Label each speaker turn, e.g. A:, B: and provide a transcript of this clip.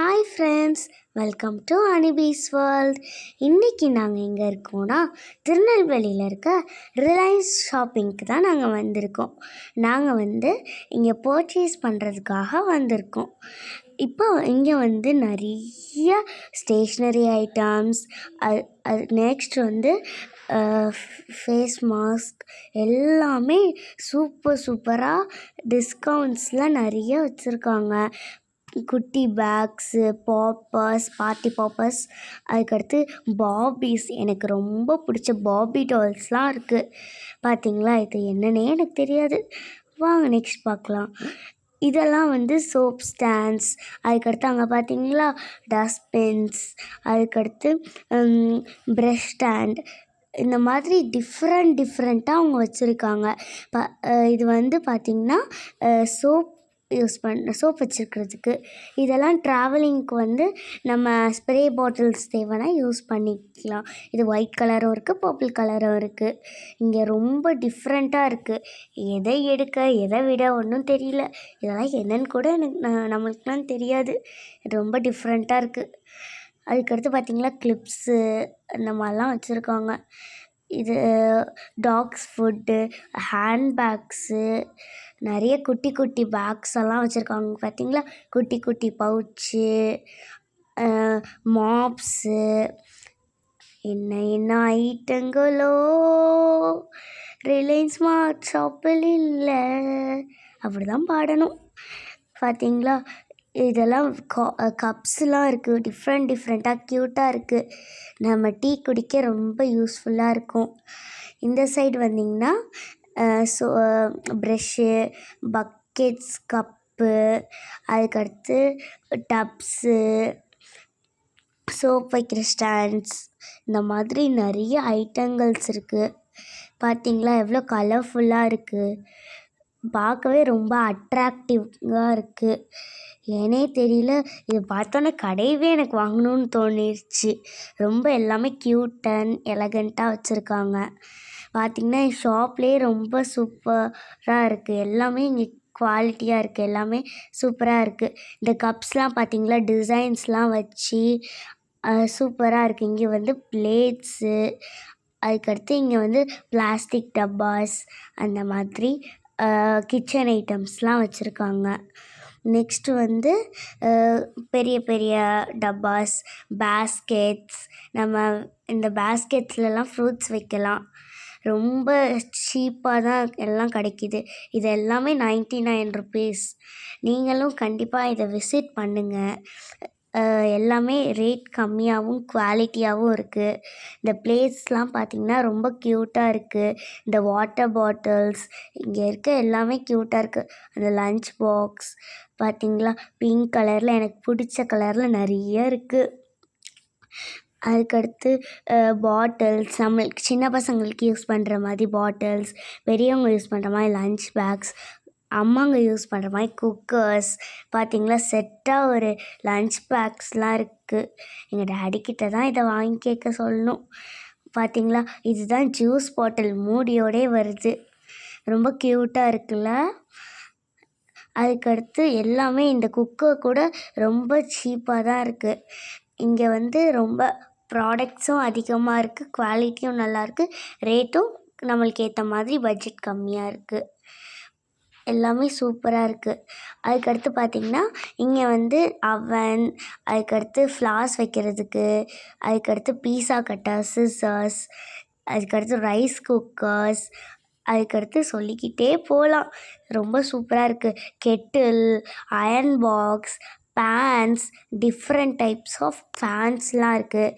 A: Hi friends welcome to அனிபீஸ் world இன்றைக்கி நாங்கள் எங்கே இருக்கோம்னா திருநெல்வேலியில் இருக்க ரிலையன்ஸ் ஷாப்பிங்க்கு தான் நாங்கள் வந்திருக்கோம். நாங்கள் வந்து இங்கே பர்ச்சேஸ் பண்ணுறதுக்காக வந்திருக்கோம். இப்போ இங்கே வந்து நிறைய ஸ்டேஷ்னரி ஐட்டம்ஸ் அது அது நெக்ஸ்ட் வந்து ஃபேஸ் மாஸ்க் எல்லாமே சூப்பர் சூப்பராக டிஸ்கவுண்ட்ஸில் நிறைய வச்சுருக்காங்க. குட்டி பேக்ஸு பாப்பர்ஸ் பார்ட்டி பாப்பர்ஸ் அதுக்கடுத்து பாபிஸ் எனக்கு ரொம்ப பிடிச்ச பாபி டால்ஸ்லாம் இருக்குது பார்த்தீங்களா இது என்னன்னே எனக்கு தெரியாது. வாங்க நெக்ஸ்ட் பார்க்கலாம். இதெல்லாம் வந்து சோப் ஸ்டாண்ட்ஸ் அதுக்கடுத்து அங்கே பார்த்தீங்களா டஸ்ட்பின்ஸ் அதுக்கடுத்து ப்ரெஷ் ஸ்டாண்ட் இந்த மாதிரி டிஃப்ரெண்ட் டிஃப்ரெண்ட்டாக அவங்க வச்சுருக்காங்க. ப இது வந்து பார்த்திங்கன்னா சோப் யூஸ் பண்ண சோப் வச்சுருக்கிறதுக்கு. இதெல்லாம் ட்ராவலிங்க்கு வந்து நம்ம ஸ்ப்ரே பாட்டில்ஸ் தேவைன்னா யூஸ் பண்ணிக்கலாம். இது ஒயிட் கலரும் இருக்குது பர்பிள் கலரும் இருக்குது இங்கே ரொம்ப டிஃப்ரெண்ட்டாக இருக்குது எதை எடுக்க எதை விட ஒன்றும் தெரியல. இதெல்லாம் என்னன்னு கூட எனக்கு நான் நம்மளுக்குலாம் தெரியாது. ரொம்ப டிஃப்ரெண்ட்டாக இருக்குது அதுக்கடுத்து பார்த்திங்களா கிளிப்ஸு அந்த மாதிரிலாம் வச்சுருக்காங்க. இது டாக்ஸ் ஃபுட்டு ஹேண்ட் பேக்ஸு நிறைய குட்டி குட்டி பேக்ஸ் எல்லாம் வச்சுருக்காங்க. பார்த்தீங்களா குட்டி குட்டி பவுச்சு மாப்ஸு என்ன என்ன ஐட்டங்களோ ரிலையன்ஸ் ஸ்மார்ட் ஷாப்பில் இல்லை. அப்படி தான் பாடணும். பார்த்தீங்களா இதெல்லாம் கப்ஸ்லாம் இருக்குது டிஃப்ரெண்ட் டிஃப்ரெண்ட்டாக க்யூட்டாக இருக்குது நம்ம டீ குடிக்க ரொம்ப யூஸ்ஃபுல்லாக இருக்கும். இந்த சைடு வந்திங்கன்னா ஸோ ப்ரெஷ்ஷு பக்கெட்ஸ் கப்பு அதுக்கடுத்து டப்ஸு சோப் வைக்கிற ஸ்டாண்ட்ஸ் இந்த மாதிரி நிறைய ஐட்டங்கள்ஸ் இருக்குது பார்த்தீங்களா எவ்வளோ கலர்ஃபுல்லாக இருக்குது பார்க்கவே ரொம்ப அட்ராக்டிவாக இருக்குது ஏனே தெரியல இதை பார்த்தோன்னே கடையவே எனக்கு வாங்கணும்னு தோணிருச்சு. ரொம்ப எல்லாமே க்யூட் அண்ட் எலகண்ட்டாக வச்சுருக்காங்க. பார்த்திங்கன்னா ஷாப்லேயே ரொம்ப சூப்பராக இருக்குது எல்லாமே இங்கே குவாலிட்டியாக இருக்குது எல்லாமே சூப்பராக இருக்குது இந்த கப்ஸ்லாம் பார்த்திங்களா டிசைன்ஸ்லாம் வச்சு சூப்பராக இருக்குது இங்கே வந்து பிளேட்ஸு அதுக்கடுத்து இங்கே வந்து பிளாஸ்டிக் டப்பாஸ் அந்த மாதிரி கிச்சன் ஐட்டம்ஸ்லாம் வச்சுருக்காங்க. நெக்ஸ்ட்டு வந்து பெரிய பெரிய டப்பாஸ் பேஸ்கெட்ஸ் நம்ம இந்த பேஸ்கெட்ஸ்லலாம் ஃப்ரூட்ஸ் வைக்கலாம். ரொம்ப சீப்பாக தான் எல்லாம் கிடைக்கிது. இது எல்லாமே நைன்ட்டி நைன் ருபீஸ் நீங்களும் கண்டிப்பாக இதை விசிட் பண்ணுங்கள் எல்லாமே ரேட் கம்மியாகவும் குவாலிட்டியாகவும் இருக்குது இந்த பிளேஸ்லாம் பார்த்திங்கன்னா ரொம்ப க்யூட்டாக இருக்குது இந்த வாட்டர் பாட்டில்ஸ் இங்கே இருக்க எல்லாமே க்யூட்டாக இருக்குது அந்த லன்ச் பாக்ஸ் பார்த்திங்களா பிங்க் கலரில் எனக்கு பிடிச்ச கலரில் நிறைய இருக்குது அதுக்கடுத்து பாட்டில்ஸ் நம்மளுக்கு சின்ன பசங்களுக்கு யூஸ் பண்ணுற மாதிரி பாட்டில்ஸ் பெரியவங்க யூஸ் பண்ணுற மாதிரி லஞ்ச் பேக்ஸ் அம்மாங்க யூஸ் பண்ணுற மாதிரி குக்கர்ஸ் பார்த்திங்களா செட்டாக ஒரு லன்ச் பேக்ஸ்லாம் இருக்குது எங்கள் டேடிக்கிட்ட தான் இதை வாங்கி கேட்க சொல்லணும். பார்த்திங்களா இதுதான் ஜூஸ் பாட்டில் மூடியோடே வருது. ரொம்ப க்யூட்டாக இருக்குல்ல? அதுக்கடுத்து எல்லாமே இந்த குக்கர் கூட ரொம்ப சீப்பாக தான் இருக்குது இங்கே வந்து ரொம்ப ப்ராடக்ட்ஸும் அதிகமாக இருக்குது குவாலிட்டியும் நல்லாயிருக்கு ரேட்டும் நம்மளுக்கு ஏற்ற மாதிரி பட்ஜெட் கம்மியாக இருக்குது எல்லாமே சூப்பராக இருக்குது அதுக்கடுத்து பார்த்திங்கன்னா இங்கே வந்து அவன் அதுக்கடுத்து ஃப்ளார்ஸ் வைக்கிறதுக்கு அதுக்கடுத்து பீஸா கட்டர் சிசர்ஸ் அதுக்கடுத்து ரைஸ் குக்கர்ஸ் அதுக்கடுத்து சொல்லிக்கிட்டே போகலாம் ரொம்ப சூப்பராக இருக்குது kettle iron box fans different types of ஃபேன்ஸ்லாம் இருக்குது